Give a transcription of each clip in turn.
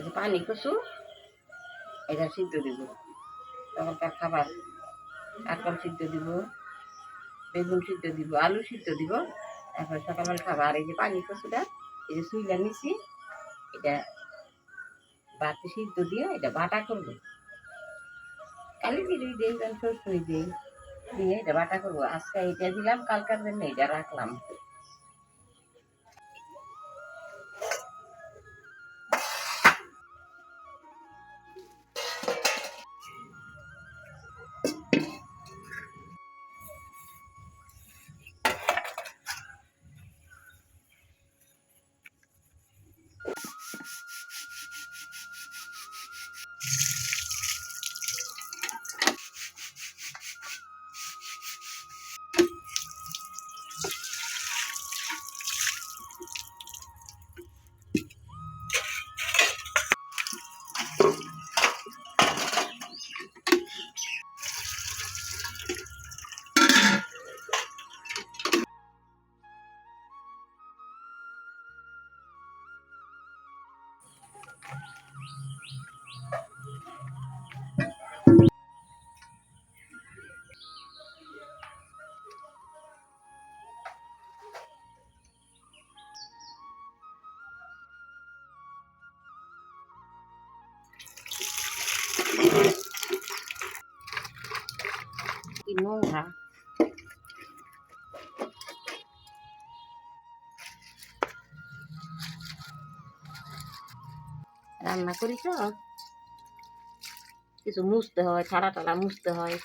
যে পানি কচু এটা সিদ্ধ দিব। তখনকার খাবার। কাঁকল সিদ্ধ দিব। বেগুন সিদ্ধ দিব, আলু সিদ্ধ দিব। তারপরে সকালবেলা খাবার। এই যে পানি কচুটা এই যে সুইলা নিছি, এটা বাতি সিদ্ধ দিয়ে এটা বাটা করব। কালি জিরি দিই কাল সরষই দিই দিয়ে এটা বাটা করব। আজকে এটা দিলাম, কালকার জন্য এটা রাখলাম। Thank you. রান্না করি তো। কিছু মুছতে হয় ছাড়া টাড়া মুছতে হয়।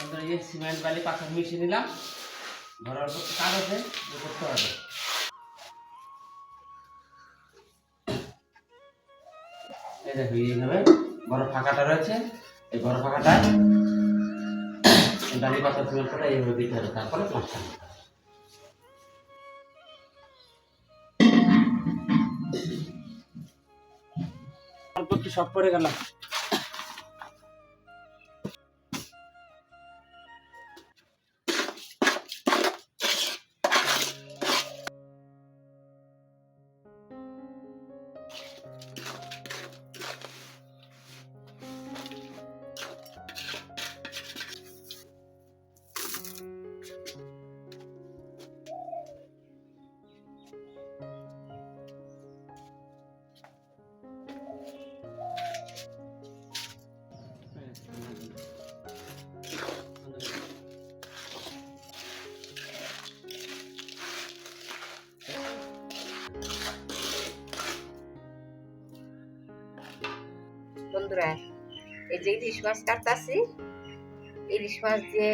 আমাদের এই সিমেন্ট বালি, পাথর মিশিয়ে নিলাম। পর কাগজে করতে হবে। এই দেখো এইভাবে বড় ফাঁকাটা রয়েছে। এই বড় ফাঁকাটায় ডালি পাথর, সিমেন্ট করে এইভাবে দিতে হবে, তারপরে প্লাস্টার সব পড়ে গেল? বন্ধুরা, এই যে ইলিশ মাছ কাটতেছি, ইলিশ মাছ দিয়ে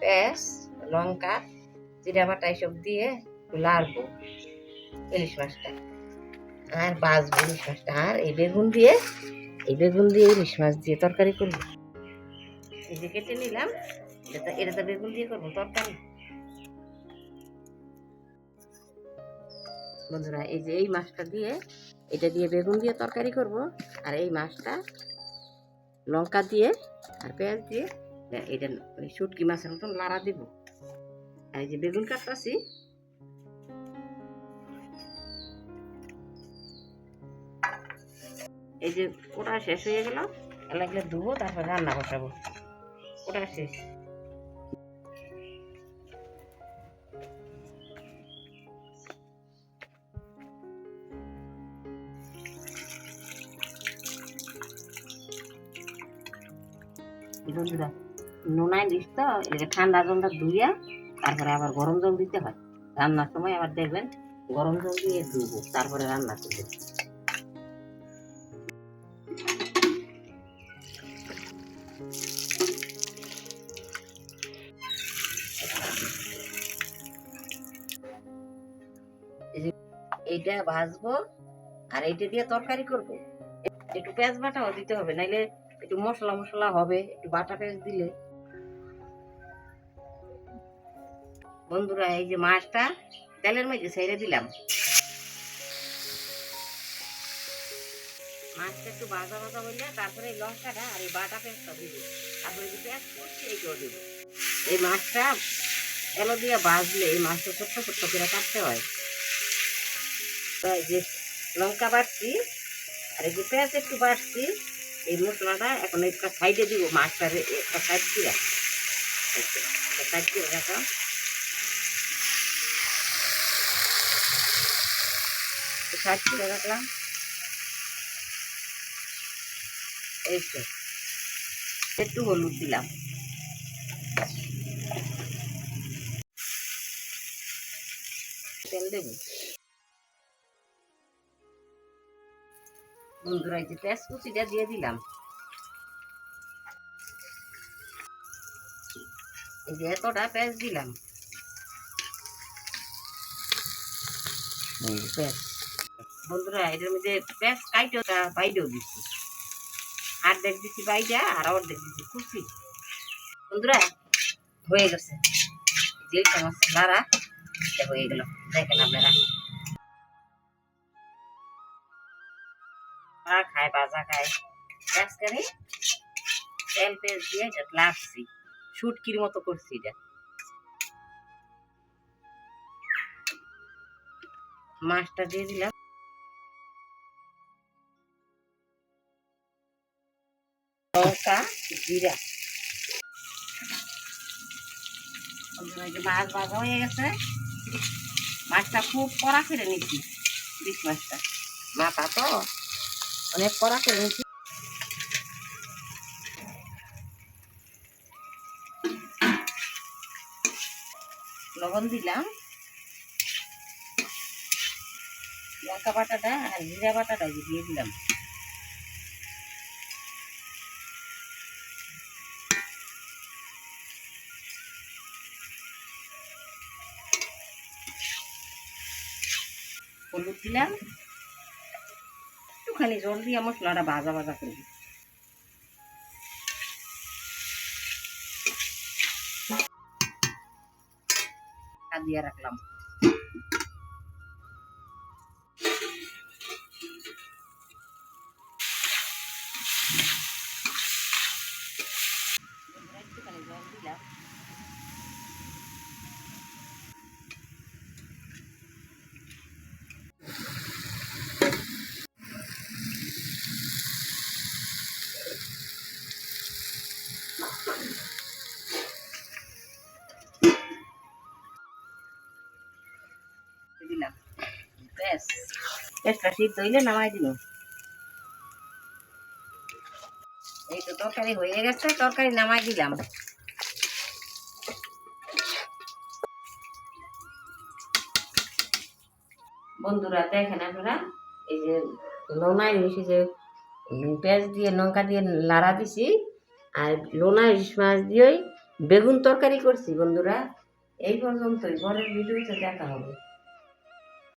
পেঁয়াজ, লঙ্কা, জিরা বাটা এসব দিয়ে লাড়বো ইলিশ মাছটা। আর বাজবো ইলিশ মাছটা। আর এই বেগুন দিয়ে, এই বেগুন দিয়ে ইলিশ মাছ দিয়ে তরকারি করব। এই যে কেটে নিলাম, এটা এটা তো বেগুন দিয়ে করব, তরকারি। বন্ধুরা, এই যে এই মাছটা দিয়ে এটা দিয়ে বেগুন দিয়ে তরকারি করব, আর এই মাছটা লঙ্কা দিয়ে আর পেঁয়াজ দিয়ে এ- এটা ওই শুটকি মাছের মতন লাড়া দিব। আর এই যে বেগুন কাটতাছি, এই যে ওটা শেষ হয়ে গেল, লাগলে ধুবো, তারপর রান্না বসাবো। ওটা শেষ। বন্ধুরা তো, এই যে ঠান্ডা জলটা তারপরে আবার গরম জল দিতে হয়। রান্নার সময় আবার দেখবেন গরম জল দিয়ে ধুবো, তারপরে রান্না এইটা ভাজবো আর এইটা দিয়ে তরকারি করব। একটু পেঁয়াজ বাটাও দিতে হবে, নাইলে একটু মশলা মশলা হবে, একটু বাটা পেঁয়াজ দিলে। বন্ধুরা, এই যে মাছটা তেলের মধ্যে ছেড়ে দিলাম। মাছটা একটু ভাজা ভাজা হইলে তারপরে এই লঙ্কাটা আর এই বাটা পেঁয়াজটা দিব। তারপরে যে পেঁয়াজ করছি এইটাও দিব। এই মাছটা এলো দিয়ে ভাজলে এই মাছটা ছোট্ট ছোট্ট করে কাটতে হয়। তো এই যে লঙ্কা বাড়ছি আর এই যে পেঁয়াজ একটু বাটছি এই মশলাটা এখন একটা সাইডে দিব মাছটা একটা সাইড দিয়ে। সাইড করে রাখলাম সাইড করে রাখলাম। এই তো। একটু হলুদ দিলাম। তেল দেবো? বন্ধুরা এই যে পেঁয়াজ কুচিটা দিয়ে দিলাম। এই যে এতটা পেঁয়াজ দিলাম। পেঁয়াজ। বন্ধুরা এটার মধ্যে পেঁয়াজ কাইটোটা বাইরেও দিচ্ছি। অর্ধেক দিচ্ছি বাইটা আর অর্ধেক দিচ্ছি কুচি। বন্ধুরা হয়ে গেছে। যে সমস্ত লারা হয়ে গেল। দেখেন আপনারা। আর খায়, বাজা খায়। পেঁয়াজ করে, তেল পেঁয়াজ দিয়ে এটা লাগছি শুটকির মতো করছি এটা। মাছটা দিয়ে দিলাম। লঙ্কা, জিরা। মাছ ভাজা হয়ে গেছে। মাছটা খুব কড়া করে নিচ্ছি, বিশ মাছটা। মাথা তো। অনেক কড়া করে নিচ্ছি লবণ দিলাম। লঙ্কা বাটাটা আর জিরা বাটাটা দিয়ে দিলাম। হলুদ দিলাম। একটুখানি জল দিয়ে মশলাটা ভাজা ভাজা করবি দিয়ে রাখলাম। ব্যাস। পেঁয়াজটা সিদ্ধ হইলে নামাই এই তো তরকারি হয়ে গেছে, তরকারি নামাই দিলাম। বন্ধুরা, দেখেন আপনারা, এই যে লোনাই ইলিশ যে পেঁয়াজ দিয়ে, লঙ্কা দিয়ে লাড়া দিছি, আর লোনা মাছ দিয়েই বেগুন তরকারি করছি বন্ধুরা। এই পর্যন্তই, পরের ভিডিওতে দেখা হবে।